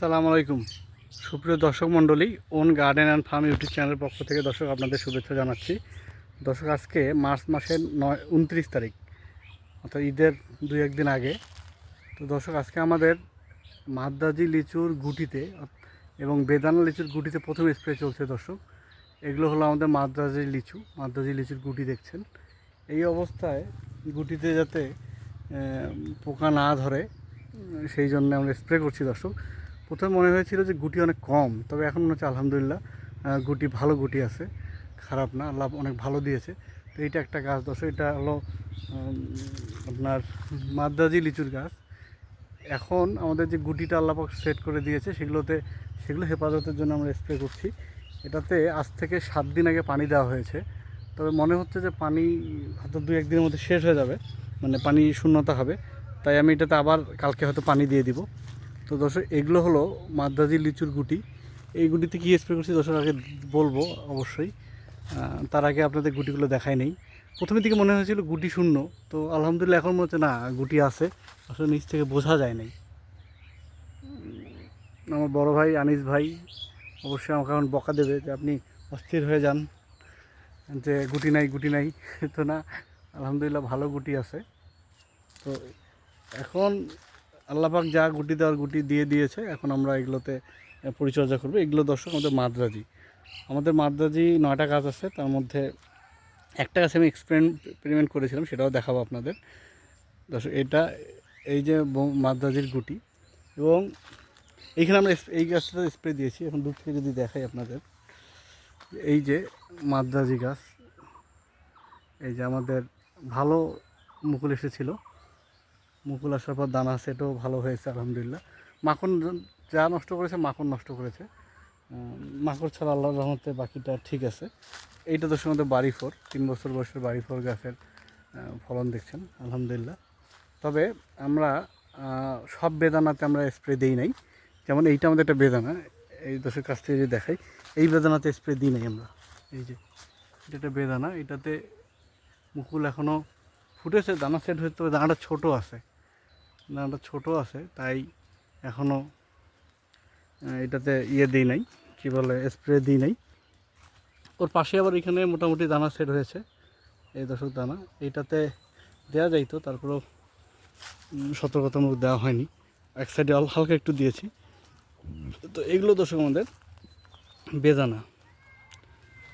সালাম আলাইকুম। সুপ্রিয় দর্শক মণ্ডলী, own garden and farm YouTube চ্যানেলের পক্ষ থেকে দর্শক আপনাদের শুভেচ্ছা জানাচ্ছি। দর্শক, আজকে মার্চ মাসের নয়, উনত্রিশ তারিখ, অর্থাৎ ঈদের দুই একদিন আগে। তো দর্শক, আজকে আমাদের মাদ্রাজি লিচুর গুটিতে এবং বেদানা লিচুর গুটিতে প্রথম স্প্রে চলছে দর্শক। এগুলো হলো আমাদের মাদ্রাজি লিচু, মাদ্রাজি লিচুর গুটি দেখছেন। এই অবস্থায় গুটিতে যাতে পোকা না ধরে, সেই জন্য আমরা স্প্রে করছি দর্শক। প্রথমে মনে হয়েছিল যে গুটি অনেক কম, তবে এখন মনে হচ্ছে আলহামদুলিল্লাহ গুটি ভালো গুটি আছে। খারাপ না আল্লাহ অনেক ভালো দিয়েছে। তো এইটা একটা গাছ দশ, এটা হলো আপনার মাদ্রাজি লিচুর গাছ। এখন আমাদের যে গুটিটা আল্লাপাক সেট করে দিয়েছে, সেগুলোতে, সেগুলো হেফাজতের জন্য আমরা স্প্রে করছি। এটাতে আজ থেকে সাত দিন আগে পানি দেওয়া হয়েছে। তবে মনে হচ্ছে যে পানি হয়তো দু একদিনের মধ্যে শেষ হয়ে যাবে মানে পানি শূন্যতা হবে। তাই আমি এটাতে আবার কালকে হয়তো পানি দিয়ে দিব। তো দর্শক, এগুলো হলো মাদ্রাজি লিচুর গুটি। এই গুটিতে কী স্প্রে করছি দর্শক, আগে বলব অবশ্যই। তার আগে আপনাদের গুটিগুলো দেখাই নেই। প্রথমের দিকে মনে হয়েছিল গুটি শূন্য, তো আলহামদুলিল্লাহ এখন মনে হচ্ছে না, গুটি আছে। আসলে নিচ থেকে বোঝা যায় নাই। আমার বড় ভাই আনিস ভাই অবশ্যই আমাকে এখন বকা দেবে যে আপনি অস্থির হয়ে যান, যে গুটি নাই গুটি নাই। তো না, আলহামদুলিল্লাহ ভালো গুটি আছে। তো এখন আল্লাপাক যা গুটি দেওয়ার গুটি দিয়ে দিয়েছে, এখন আমরা এগুলোতে পরিচর্যা করব। এগুলো দর্শক আমাদের মাদ্রাজি। আমাদের মাদ্রাজি নয়টা গাছ আছে, তার মধ্যে একটা গাছে আমি এক্সপেরিমেন্ট করেছিলাম, সেটাও দেখাবো আপনাদের। দর্শক, এটা এই যে মাদ্রাজির গুটি। এবং এইখানে আমরা এই গাছটা স্প্রে দিয়েছি, এখন দূর থেকে যদি দেখাই আপনাদের। এই যে মাদ্রাজি গাছ, এই যে আমাদের ভালো মুকুল এসেছিল। মুকুল আসার পর দানা সেটাও ভালো হয়েছে, আলহামদুলিল্লাহ। মাখন যা নষ্ট করেছে, মাখন নষ্ট করেছে। মাকড় ছাড়া আল্লাহর রহমতে বাকিটা ঠিক আছে। এইটা তো আমাদের বাড়ি ফোর, তিন বছর বয়সের বাড়ি ফোর গাছের ফলন দেখছেন, আলহামদুলিল্লাহ। তবে আমরা সব বেদানাতে আমরা স্প্রে দিই নাই। যেমন এইটা আমাদের একটা বেদানা, এই দশের কাছ থেকে যদি দেখাই, এই বেদানাতে স্প্রে দিই নাই আমরা। এই যে, এটা একটা বেদানা, এটাতে মুকুল এখনও ফুটেছে, দানা সেট হয়ে তবে দানাটা ছোটো আছে। দানাটা ছোট আছে, তাই এখনও এটাতে ইয়ে দিই নাই, কী বলে স্প্রে দিই নাই। ওর পাশে আবার এখানে মোটামুটি দানা সেট হয়েছে, এই দশক দানা। এইটাতে দেওয়া যাইতো, তারপরেও সতর্কতামূলক দেওয়া হয়নি। এক সাইডে হালকা একটু দিয়েছি। তো এগুলো দর্শক আমাদের বেদানা।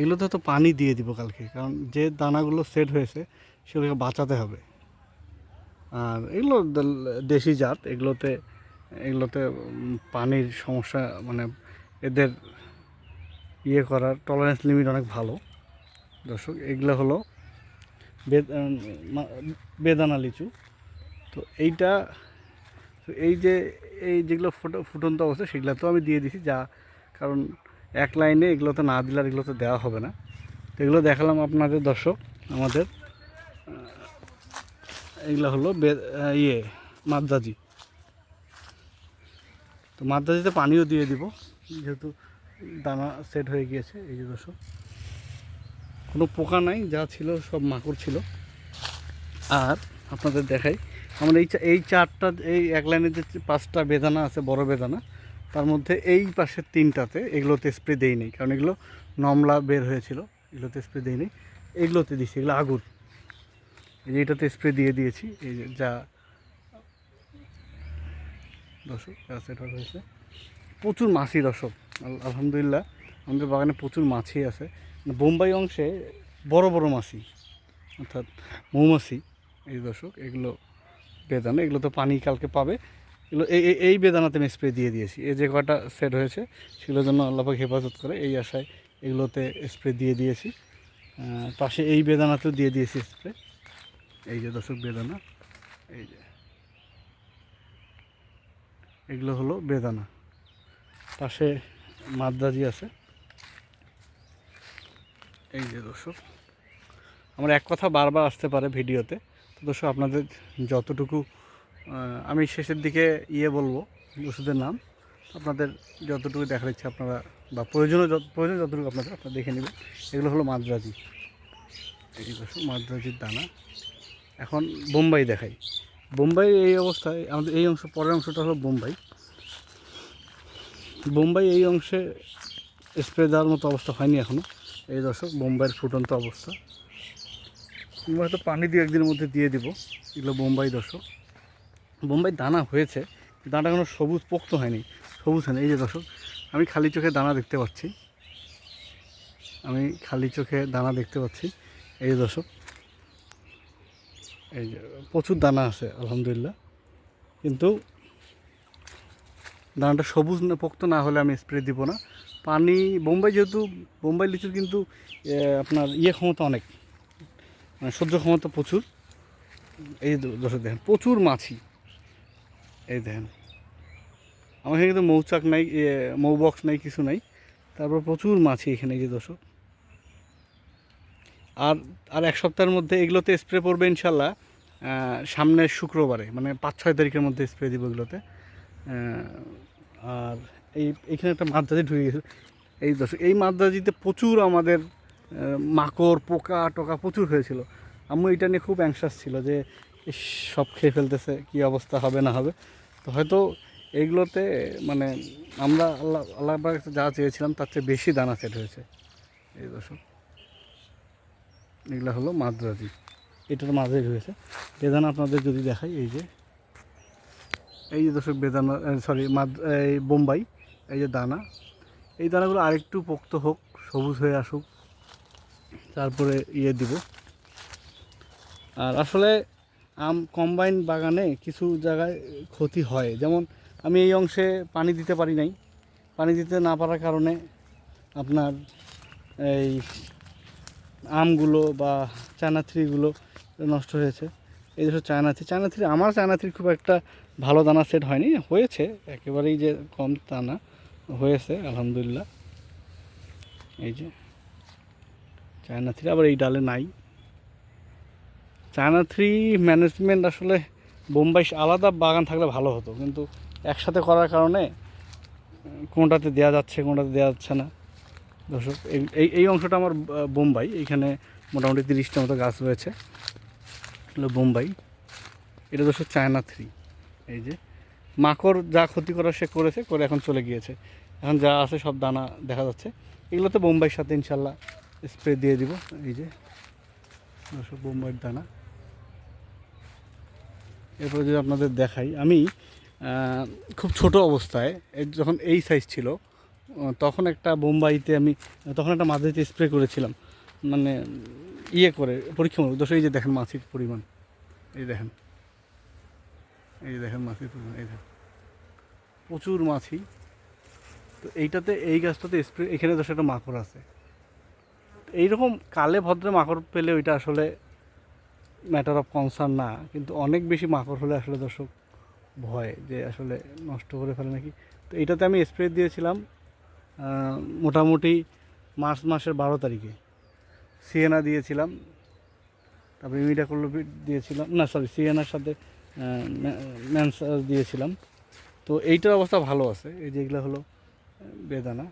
এগুলোতে তো পানি দিয়ে দিব কালকে, কারণ যে দানাগুলো সেট হয়েছে, সেগুলোকে বাঁচাতে হবে। আর এগুলো দেশি জাত, এগুলোতে এগুলোতে পানির সমস্যা মানে এদের ইয়ে করার টলারেন্স লিমিট অনেক ভালো। দর্শক, এগুলো হলো বেদ- বেদানা লিচু। তো এইটা এই যে, এই যেগুলো ফুটো ফুটন্ত অবস্থা, সেগুলো তো আমি দিয়ে দিছি যা কারণ এক লাইনে এগুলো তো না দিলে আর দেওয়া হবে না। তো এগুলো দেখালাম আপনাদের, দর্শক, আমাদের এগুলো হলো ইয়ে মাদ্রাজি। তো মাদ্রাজিতে পানিও দিয়ে দিব, যেহেতু দানা সেট হয়ে গিয়েছে, এই যে দর্শক। কোনো পোকা নাই, যা ছিল সব মাকড় ছিল। আর আপনাদের দেখাই, আমার এই এই চারটা, এই এক লাইনের যে পাঁচটা বেদানা আছে, বড় বেদানা, তার মধ্যে এই পাশের তিনটাতে এগুলোতে স্প্রে দেই নেই, কারণ এগুলো নমলা বের হয়েছিল, এগুলোতে স্প্রে দেই নেই, এগুলোতে দিছি, এগুলো আগুন এই যে এটাতে স্প্রে দিয়ে দিয়েছি, এই যে যা দর্শক হয়েছে। প্রচুর মাছি দর্শক আলহামদুলিল্লাহ। আমাদের বাগানে প্রচুর মাছি আছে। বোম্বাই অংশে বড় বড় মাছি, অর্থাৎ মৌমাছি, এই দর্শক, এগুলো বেদানা, এগুলো তো পানি কালকে পাবে। এগুলো এই- এই বেদানাতে আমি স্প্রে দিয়ে দিয়েছি। এই যে কটা সেট হয়েছে, সেগুলোর জন্য আল্লাপাক হেফাজত করে, এই আশায় এগুলোতে স্প্রে দিয়ে দিয়েছি। পাশে এই বেদানাতেও দিয়ে দিয়েছি স্প্রে এই যে দর্শক বেদানা, এই যে। এগুলো হলো বেদানা। পাশে মাদ্রাজি আছে। এই যে দর্শক, আমার এক কথা বারবার আসতে পারে ভিডিওতে। তো দর্শক, আপনাদের যতটুকু আমি শেষের দিকে ইয়ে বলব, ওষুধের নাম। আপনাদের যতটুকু দেখার ইচ্ছে আপনারা, বা প্রয়োজনীয় যত প্রয়োজন যতটুকু আপনাদের, আপনারা দেখে নেবেন। এগুলো হলো মাদ্রাজি। এই দর্শক, মাদ্রাজির দানা। এখন বোম্বাই দেখাই। বোম্বাই এই অবস্থায়, আমাদের এই অংশ, পরের অংশটা হলো বোম্বাই। বোম্বাই এই অংশে স্প্রে দেওয়ার মতো অবস্থা হয়নি এখনও এই দর্শক, বোম্বাইয়ের ফুটন্ত অবস্থা। কিংবা হয়তো পানি দিয়ে একদিনের মধ্যে দিয়ে দিব। এগুলো বোম্বাই দর্শক। বোম্বাই দানা হয়েছে দানাটা কোনো সবুজ, পোক্ত হয়নি। সবুজ হয়নি। এই যে দর্শক, আমি খালি চোখে দানা দেখতে পাচ্ছি। আমি খালি চোখে দানা দেখতে পাচ্ছি। এই দর্শক এই প্রচুর দানা আছে, আলহামদুলিল্লাহ। কিন্তু দানাটা সবুজ না, পোক্ত না হলে আমি স্প্রে দিব না। পানি, বোম্বাই যেহেতু, বোম্বাই লিচুর কিন্তু আপনার ইয়ে ক্ষমতা অনেক। মানে সহ্য ক্ষমতা প্রচুর। এই দর্শক দেখেন, প্রচুর মাছি। এই দেখেন। আমার এখানে কিন্তু মৌচাক নাই মৌ বক্স নাই, কিছু নাই। তারপর প্রচুর মাছি এখানে যে, দর্শক। আর আর এক সপ্তাহের মধ্যে এগুলোতে স্প্রে পড়বে ইনশাল্লাহ সামনের শুক্রবারে মানে পাঁচ, ছয় তারিখের মধ্যে স্প্রে দিব এগুলোতে। আর এই, এখানে একটা মাদ্রাজি ঢুকে গেছে। এই দর্শক, এই মাদ্রাজিতে প্রচুর আমাদের মাকড়, পোকা, টোকা প্রচুর হয়েছিল। আম্মু, এটা নিয়ে খুব অ্যাংশাস ছিল যে সব খেয়ে ফেলতেছে, কী অবস্থা হবে, না হবে। তো হয়তো এইগুলোতে মানে আমরা আল্লাহ আল্লাহ যা চেয়েছিলাম, তার চেয়ে বেশি দানা সেট হয়েছে। এই দর্শক। এগুলো হলো মাদ্রাজি। এটার মাঝে রয়েছে। বেদানা আপনাদের যদি দেখাই এই যে। এই যে দর্শক বেদানা সরি মাদ এই বোম্বাই এই যে দানা। এই দানাগুলো আরেকটু পোক্ত হোক সবুজ হয়ে আসুক তারপরে ইয়ে দিব। আর আসলে আম কম্বাইন বাগানে কিছু জায়গায় ক্ষতি হয়। যেমন আমি এই অংশে পানি দিতে পারি নাই। পানি দিতে না পারার কারণে আপনার এই আমগুলো বা চায়না থ্রিগুলো নষ্ট হয়েছে। এই দেশের চায়না থ্রি চায়না থ্রি আমার চায়না থ্রি খুব একটা ভালো দানা সেট হয়নি, হয়েছে, একেবারেই যে কম তা না, হয়েছে, আলহামদুলিল্লাহ। এই যে চায়না থ্রি আবার এই ডালে নাই। চায়না থ্রি ম্যানেজমেন্ট আসলে বোম্বাই আলাদা বাগান থাকলে ভালো হতো, কিন্তু একসাথে করার কারণে কোনটাতে দেওয়া যাচ্ছে, কোনটাতে দেওয়া যাচ্ছে না। দর্শক, এই- এই অংশটা আমার বোম্বাই। এখানে মোটামুটি তিরিশটা মতো গাছ রয়েছে। হলো বোম্বাই। এটা দর্শক চায়না থ্রি। এই যে মাকড় যা ক্ষতি করার সে করেছে, করে এখন চলে গিয়েছে। এখন যা আছে সব দানা দেখা যাচ্ছে। এগুলো তো বোম্বাইয়ের সাথে ইনশাল্লাহ স্প্রে দিয়ে দিব। এই যে দর্শক, বোম্বাইয়ের দানা। এরপরে যদি আপনাদের দেখাই, আমি খুব ছোট অবস্থায় যখন এই সাইজ ছিল তখন একটা বোম্বাইতে আমি, তখন একটা মাঝেতে স্প্রে করেছিলাম। মানে ইয়ে করে, পরীক্ষামূলক। দোষ, এই যে দেখেন মাছির পরিমাণ। এই দেখেন। এই দেখেন মাছির পরিমাণ, এই দেখেন। প্রচুর মাছি। তো এইটাতে, এই গাছটাতে স্প্রে এখানে দোষ, একটা মাকড় আছে। এইরকম কালে ভদ্রে মাকড় পেলে ওইটা আসলে ম্যাটার অফ কনসার্ন না। কিন্তু অনেক বেশি মাকড় হলে আসলে দর্শক ভয়, যে আসলে নষ্ট করে ফেলে নাকি। তো এটাতে আমি স্প্রে দিয়েছিলাম। মোটামুটি মার্চ মাসের বারো তারিখে। সিএনা দিয়েছিলাম, তারপরে ইমিডাকোলোপিড দিয়েছিলাম, না সরি সিএনার সাথে ম্যান্স দিয়েছিলাম। তো এইটার অবস্থা ভালো আছে, এই যে এগুলো হলো, বেদানা।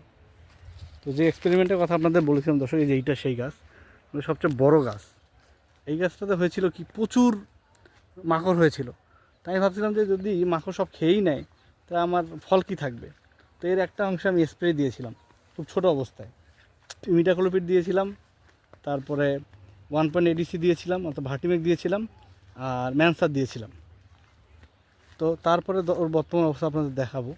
তো যে এক্সপেরিমেন্টের কথা আপনাদের বলেছিলাম দর্শক, এই যে এইটা সেই গাছ মানে সবচেয়ে বড় গাছ। এই গাছটাতে হয়েছিল কি, প্রচুর মাকড় হয়েছিল। তাই ভাবছিলাম যে যদি মাকড় সব খেয়েই নেয়, তা আমার ফল কি থাকবে? তো এর একটা অংশে আমি স্প্রে দিয়েছিলাম, খুব ছোট অবস্থায়। মিটাকোলোপিড দিয়েছিলাম, তারপরে ওয়ান পয়েন্ট এডিসি দিয়েছিলাম, অর্থাৎ ভাটিমেক দিয়েছিলাম, আর ম্যানসার দিয়েছিলাম। তো তারপরে ওর বর্তমান অবস্থা আপনাদের দেখাবো।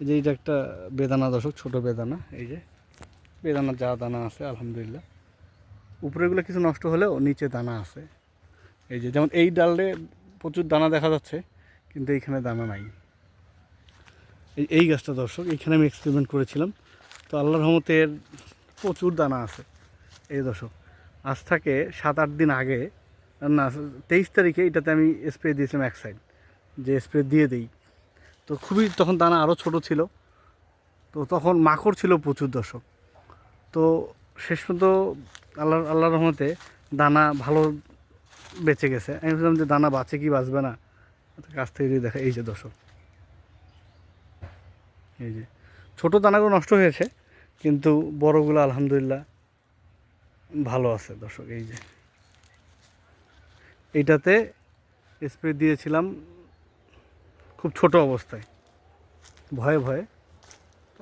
যে এইটা একটা বেদানা দর্শক, ছোট বেদানা, এই যে। বেদানার যা দানা আছে, আলহামদুলিল্লাহ। উপরেগুলো কিছু নষ্ট হলেও নিচে দানা আছে। এই যে, যেমন এই ডালে প্রচুর দানা দেখা যাচ্ছে, কিন্তু এইখানে দানা নাই। এই গাছটা দর্শক এইখানে আমি এক্সপেরিমেন্ট করেছিলাম। তো আল্লাহর রহমতের প্রচুর দানা আছে। এই দর্শক, আজ থেকে সাত, আট দিন আগে, না, তেইশ তারিখে এটাতে আমি স্প্রে দিয়েছিলাম এক সাইড যে স্প্রে দিয়ে দিই। তো খুবই তখন দানা আরও ছোট ছিল। তো তখন মাকড় ছিল প্রচুর দর্শক। তো শেষ পর্যন্ত আল্লাহ আল্লাহর রহমতে দানা ভালো বেঁচে গেছে। আমি ভাবলাম যে দানা বাঁচে কি বাঁচবে না? কাছ থেকে দেখা, এই যে দর্শক। এই যে। ছোটো দানাগুলো নষ্ট হয়েছে, কিন্তু বড়গুলো আলহামদুলিল্লাহ ভালো আছে দর্শক, এই যে। এইটাতে স্প্রে দিয়েছিলাম খুব ছোট অবস্থায়, ভয়ে ভয়ে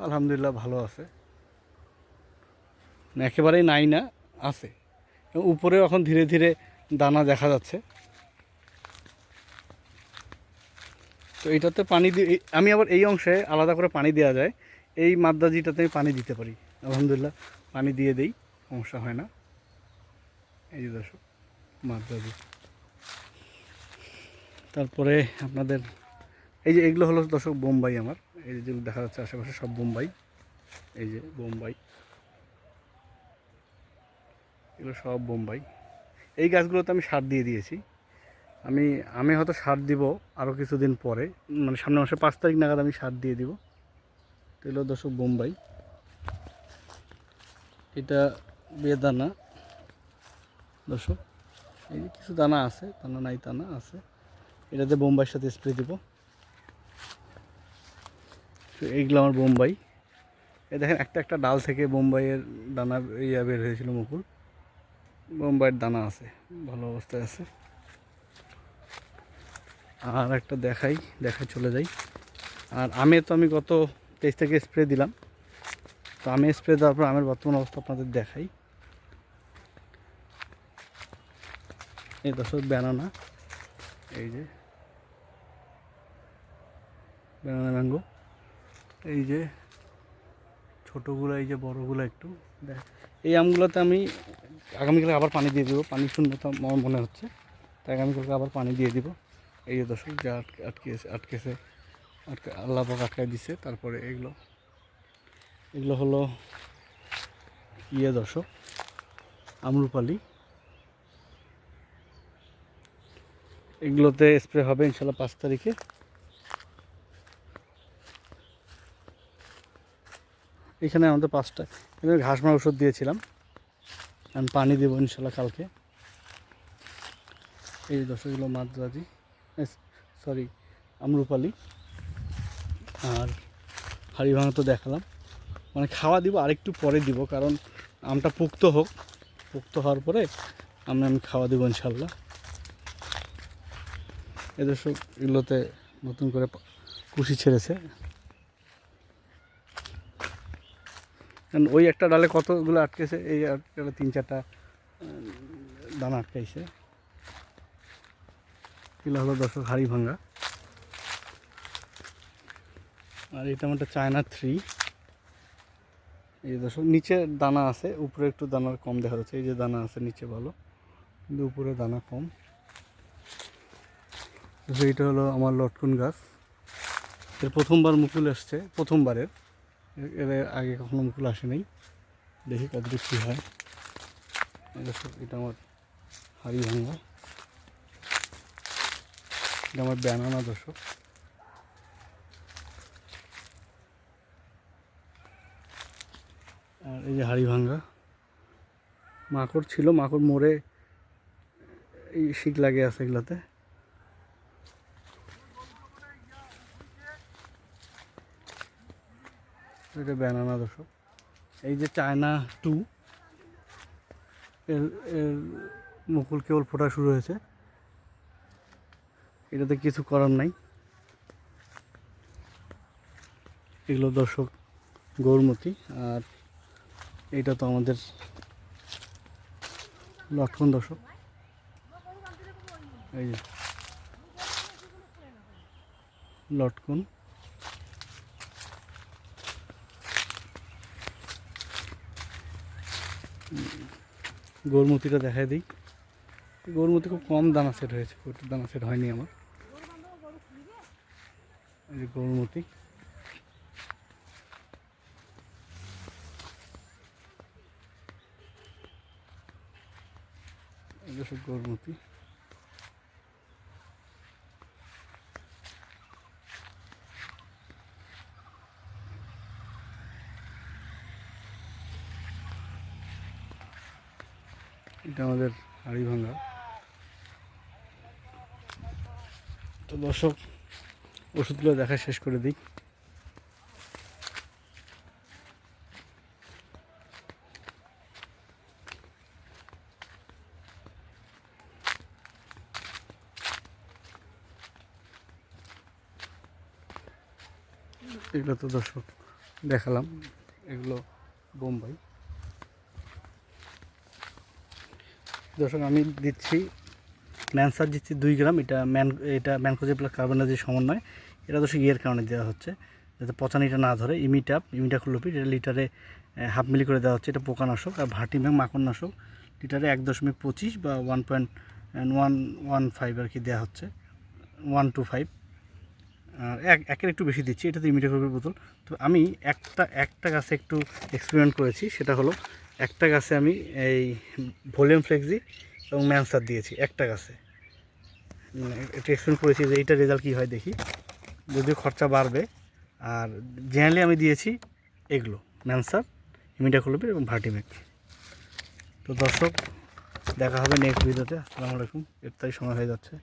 আলহামদুলিল্লাহ ভালো আছে। একেবারেই নাই না, আছে। উপরে এখন ধীরে ধীরে দানা দেখা যাচ্ছে। তো এটাতে পানি দিয়ে আমি আবার এই অংশে আলাদা করে পানি দেওয়া যায়। এই মাদ্রাজিটাতে আমি পানি দিতে পারি, আলহামদুলিল্লাহ। পানি দিয়ে দেই, সমস্যা হয় না। এই যে দর্শক, মাদ্রাজি। তারপরে আপনাদের, এই যে এগুলো হলো দর্শক বোম্বাই আমার। এই যে দেখা যাচ্ছে আশেপাশে সব বোম্বাই। এই যে বোম্বাই। এগুলো সব বোম্বাই। এই গাছগুলোতে আমি সার দিয়ে দিয়েছি। আমি আমি হয়তো সার দিব আরও কিছুদিন পরে। মানে সামনের মাসে পাঁচ তারিখ নাগাদ আমি সার দিয়ে দিব। তো এগুলো দর্শক বোম্বাই। এটা বেদানা দর্শক, এই কিছু দানা আছে, দানা নাই, দানা আছে। এটাতে বোম্বাইয়ের সাথে স্প্রে দিব। তো এইগুলো আমার বোম্বাই। এই দেখেন, একটা একটা ডাল থেকে বোম্বাইয়ের দানা ইয়া বের হয়েছিল মুকুল। বোম্বাইয়ের দানা আছে, ভালো অবস্থায় আছে। আর একটা দেখাই দেখাই চলে যাই। আর আমে তো আমি গত তেইশ থেকে স্প্রে দিলাম। তো আমি স্প্রে দেওয়ার পর আমের বর্তমান অবস্থা আপনাদের দেখাই। এই দর্শক ব্যানানা এই যে। ব্যানানা ম্যাঙ্গো এই যে, ছোটোগুলো, এই যে বড়গুলো একটু। দেখ, এই আমগুলোতে আমি আগামীকালে আবার পানি দিয়ে দেবো। পানি শূন্যতা মনে হচ্ছে। তাই আগামীকালকে আবার পানি দিয়ে দিব। এই যে দর্শক, যা আটকে আটকেছে আটকেছে, আটকে আল্লাহ পাক আটকায় দিছে, তারপরে এগুলো। এগুলো হলো ইয়ে দর্শক, আমরুপালি। এগুলোতে স্প্রে হবে ইনশাল্লাহ পাঁচ তারিখে। এখানে আমাদের পাঁচটা, এখানে ঘাস মারা ওষুধ দিয়েছিলাম। আমি পানি দেবো ইনশাল্লাহ কালকে। এই যে দশগুলো মাদ্রাজি। সরি, আমরুপালি। আর হাড়ি ভাঙা তো দেখালাম। মানে খাওয়া দিব, আরেকটু পরে দিব, কারণ আমটা পুক্ত হোক। পুক্ত হওয়ার পরে আমি আমি খাওয়া দেবো ইনশাল্লাহ। এদের সব এগুলোতে নতুন করে কুশি ছেড়েছে। কারণ ওই একটা ডালে কতগুলো আটকেছে, এই একটা তিন চারটা দানা আটকাইছে। এগুলো হলো দর্শক হাড়ি ভাঙ্গা আর এটা আমার চায়না থ্রি এই যে দর্শক, নিচে দানা আছে, উপরে একটু দানার কম দেখা যাচ্ছে। এই যে দানা আছে নিচে ভালো, কিন্তু উপরে দানা কম। এইটা হলো আমার লটকন গাছ। এর প্রথমবার মুকুল আসছে, প্রথমবারের। এর- আগে কখনো মুকুল আসে নাই দেখি কতটুকু কী হয়। এটা আমার হাড়ি ভাঙ্গা এটা আমার ব্যানানা দর্শক। আর এই যে হাড়ি ভাঙ্গা। মাকড় ছিল, মাকড় মোড়ে এই শিক লাগে আছে এগুলাতে। এটা ব্যানানা দর্শক। এই যে চায়না টু এর এর মুকুল কেবল ফোটা শুরু হয়েছে। এটাতে কিছু করার নাই। এগুলো দর্শক গৌরমতি, আর এটা তো আমাদের লটকন দর্শক। এই যে, লটকন। গৌরমতিটা দেখাই দিই। গৌরমতি খুব কম দানা সেট হয়েছে দানা সেট হয়নি আমার। এই যে গৌরমতি এটা সব গৌরমতি এটা আমাদের হাড়ি ভাঙা। তো দর্শক ওষুধগুলো দেখা শেষ করে দিই। এগুলো তো দর্শক দেখালাম এগুলো বোম্বাই। দর্শক আমি দিচ্ছি ম্যানসার দিচ্ছি দুই গ্রাম, এটা ম্যান, এটা ম্যানকোজেপ্লা কার্বনাইজের সমন্বয়। এটা দর্শক ইয়ের কারণে দেওয়া হচ্ছে। যাতে পচানিটা না ধরে, ইমিটাপ, ইমিটাকুলোপিড, এটা লিটারে হাফ মিলি করে দেওয়া হচ্ছে। এটা পোকানাশক আর ভাটিম্যাং মাকড়নাশক। লিটারে এক দশমিক পঁচিশ বা one point one one five আর কি দেওয়া হচ্ছে। One two five. আর এক, একের একটু বেশি দিচ্ছি এটা তো ইমিটাকুলোপিড বোতল। তো আমি একটা একটা গাছে একটু এক্সপেরিমেন্ট করেছি, সেটা হলো, একটা গাছে আমি এই ভলিউম ফ্লেক্সি এবং ম্যানসার দিয়েছি, একটা গাছে। মানে একটু এক্সপ্লেন করেছি যে এইটা রেজাল্ট কী হয় দেখি। যদিও খরচা বাড়বে, আর জেনারেলি আমি দিয়েছি এগুলো ম্যানসার ইমিডাকুলোপিড এবং ভার্টিমেক তো দর্শক, দেখা হবে নেক্সট ভিডিওতে আসসালামু আলাইকুম। এর তাই সময় হয়ে যাচ্ছে।